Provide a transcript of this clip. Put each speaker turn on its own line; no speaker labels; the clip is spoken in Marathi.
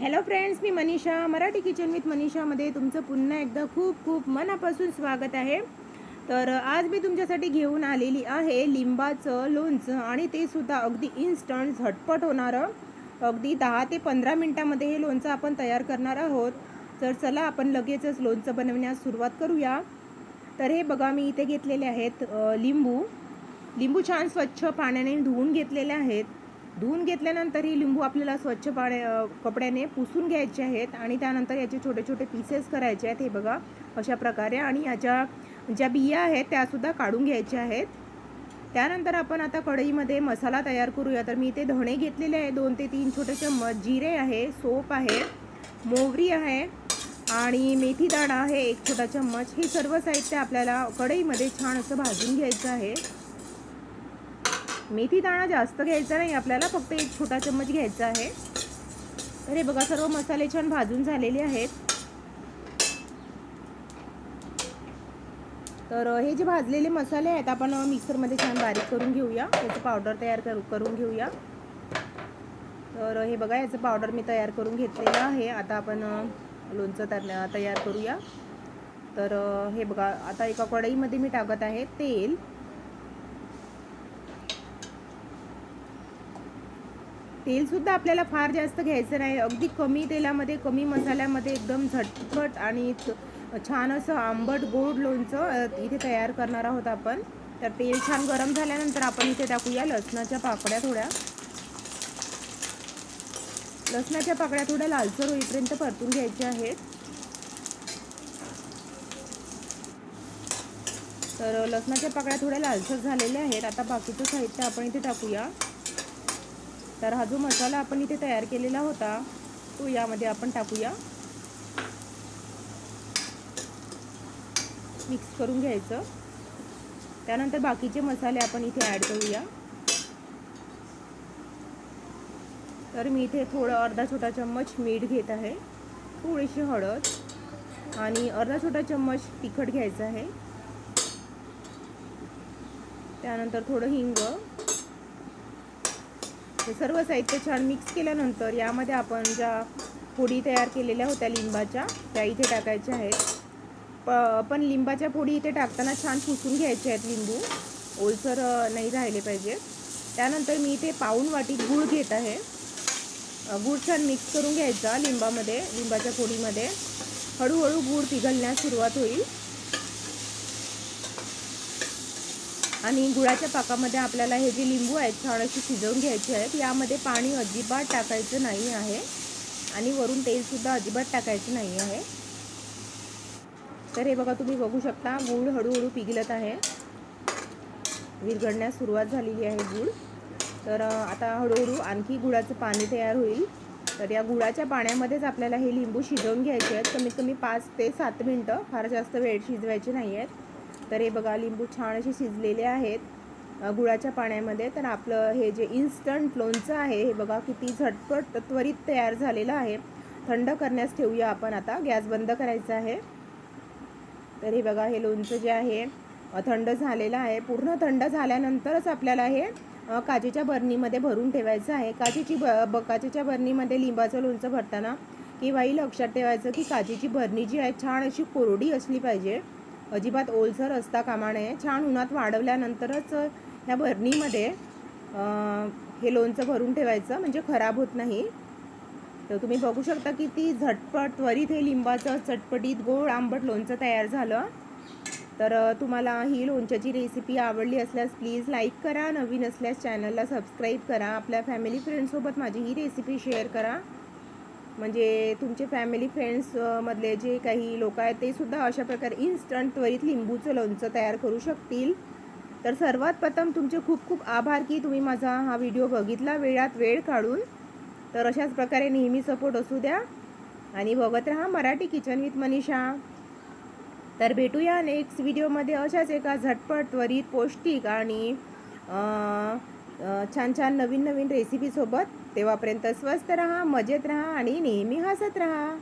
हॅलो फ्रेंड्स मी मनीषा मराठी किचन विथ मनीषामध्ये तुमचं पुन्हा एकदा खूप खूप मनापासून स्वागत आहे. तर आज मी तुमच्यासाठी घेऊन आलेली आहे लिंबाचं लोणचं आणि ते सुद्धा अगदी इन्स्टंट झटपट होणारं. अगदी दहा ते पंधरा मिनटामध्ये हे लोणचं आपण तयार करणार आहोत. तर चला आपण लगेचच लोणचं बनवण्यास सुरुवात करूया. तर हे बघा मी इथे घेतलेले आहेत लिंबू. लिंबू छान स्वच्छ पाण्याने धुवून घेतलेले आहेत. धुवून घेतल्यानंतर ही लिंबू आपल्याला स्वच्छ पाण्या कपड्याने पुसून घ्यायचे आहेत आणि त्यानंतर याचे छोटे छोटे पीसेस करायचे आहेत. हे बघा अशा प्रकारे आणि याच्या ज्या बिया आहेत त्यासुद्धा काढून घ्यायच्या आहेत. त्यानंतर आपण आता कढईमध्ये मसाला तयार करूया. तर मी इथे धणे घेतलेले आहे. दोन ते तीन छोटे चम्मच. जिरे आहे सोप आहे मोहरी आहे आणि मेथी दाणा आहे एक छोटा चम्मच. हे सर्व साहित्य आपल्याला कढईमध्ये छान असं भाजून घ्यायचं आहे. मेथी दाणा जास्त घ्यायचा नाही आपल्याला फक्त एक छोटा चम्मच घ्यायचा आहे. तर हे बघा सर्व मसाले छान भाजून झालेले आहेत. तर हे जे भाजलेले मसाले आहेत आपण मिक्सरमध्ये छान बारीक करून घेऊया. त्याचं पावडर तयार करू करून घेऊया. तर हे बघा याचं पावडर मी तयार करून घेतलेलं आहे. आता आपण लोणचं तर तयार करूया. तर हे बघा आता एका कढईमध्ये मी टाकत आहे तेल. तेलसुद्धा आपल्याला फार जास्त घ्यायचं नाही. अगदी कमी तेलामध्ये कमी मसाल्यामध्ये एकदम झटपट आणि छान असं आंबट गोड लोणचं इथे तयार करणार आहोत आपण. तर तेल छान गरम झाल्यानंतर आपण इथे टाकूया लसणाच्या पाकड्या थोड्या. लसणाच्या पाकड्या थोड्या लालसर होईपर्यंत परतून घ्यायच्या आहेत. तर लसणाच्या पाकळ्या थोड्या लालसर झालेल्या आहेत. आता बाकीचं साहित्य आपण इथे टाकूया. तर हा जो मसाला आपण इथे तयार केलेला होता तो यामध्ये आपण टाकूया. मिक्स करून घ्यायचं. त्यानंतर बाकीचे मसाले आपण इथे ॲड करूया. तर मी इथे थोडं अर्धा छोटा चम्मच मीठ घेत आहे थोडीशी हळद आणि अर्धा छोटा चम्मच तिखट घ्यायचं आहे. त्यानंतर थोडं हिंग हे सर्व साहित्य छान मिक्स केल्यानंतर यामध्ये आपण ज्या फोडी तयार केलेल्या होत्या लिंबाच्या त्या इथे टाकायच्या आहेत. प पण लिंबाच्या फोडी इथे टाकताना छान पुसून घ्यायचे आहेत लिंबू. ओलसर नाही राहिले पाहिजे. त्यानंतर मी इथे पाऊन वाटी गूळ घेत आहे. गूळ छान मिक्स करून घ्यायचा लिंबामध्ये लिंबाच्या फोडीमध्ये. हळूहळू गूळ पिघलण्यास सुरुवात होईल. आणि गुळाच्या पाकामध्ये आपल्याला हे जे लिंबू आहेत छान अशी शिजवून घ्यायचे आहेत यामध्ये पाणी अजिबात टाकायचं नाही आहे. आणि वरून तेलसुद्धा अजिबात टाकायचं नाही आहे. तर हे बघा तुम्ही बघू शकता गूळ हळूहळू पिघलत आहे. विरघडण्यास सुरुवात झालेली आहे गूळ. तर आता हळूहळू आणखी गुळाचं पाणी तयार होईल. तर या गुळाच्या पाण्यामध्येच आपल्याला हे लिंबू शिजवून घ्यायचे आहेत. कमीत कमी पाच ते सात मिनटं फार जास्त वेळ शिजवायचे नाही आहेत. तर हे बघा लिंबू छान असे शिजलेले आहेत गुळाच्या पाण्यामध्ये. तर आपलं हे जे इन्स्टंट लोणचं आहे हे बघा किती झटपट त्वरित तयार झालेलं आहे. थंड करण्यास ठेवूया आपण आता. गॅस बंद करायचा आहे. तर हे बघा हे लोणचं जे आहे थंड झालेलं आहे. पूर्ण थंड झाल्यानंतरच आपल्याला हे काचेच्या बरणीमध्ये भरून ठेवायचं आहे. काचेची ब ब काचेच्या बरणीमध्ये लिंबाचं लोणचं भरताना केव्हाही लक्षात ठेवायचं की काचेची बरणी जी आहे छान अशी कोरडी असली पाहिजे. अजिबात ओलसर असता कामा नये. छान उन्हात वाढवल्यानंतरच ह्या भरणीमध्ये हे लोणचं भरून ठेवायचं म्हणजे खराब होत नाही. तर तुम्ही बघू शकता की ती झटपट त्वरित हे लिंबाचं चटपटीत गोड आंबट लोणचं तयार झालं. तर तुम्हाला ही लोणच्याची रेसिपी आवडली असल्यास प्लीज लाईक करा. नवीन असल्यास चॅनलला सबस्क्राईब करा. आपल्या फॅमिली फ्रेंडसोबत माझी ही रेसिपी शेअर करा. म्हणजे तुमचे फॅमिली फ्रेंड्समधले जे काही लोक आहेत ते सुद्धा अशा प्रकारे इन्स्टंट त्वरित लिंबूचं लोणचं तयार करू शकतील. तर सर्वात प्रथम तुमचे खूप खूप आभार की तुम्ही माझा हा व्हिडिओ बघितला वेळात वेळ काढून. तर अशाच प्रकारे नेहमी सपोर्ट असू द्या. आणि बघत राहा मराठी किचन विथ मनीषा. तर भेटूया नेक्स्ट व्हिडिओमध्ये अशाच एका झटपट त्वरित पौष्टिक आणि छान छान नवीन नवीन रेसिपीसोबत तेव्हापर्यंत स्वस्त रहा मजेत रहा आणि नेहमी हसत रहा.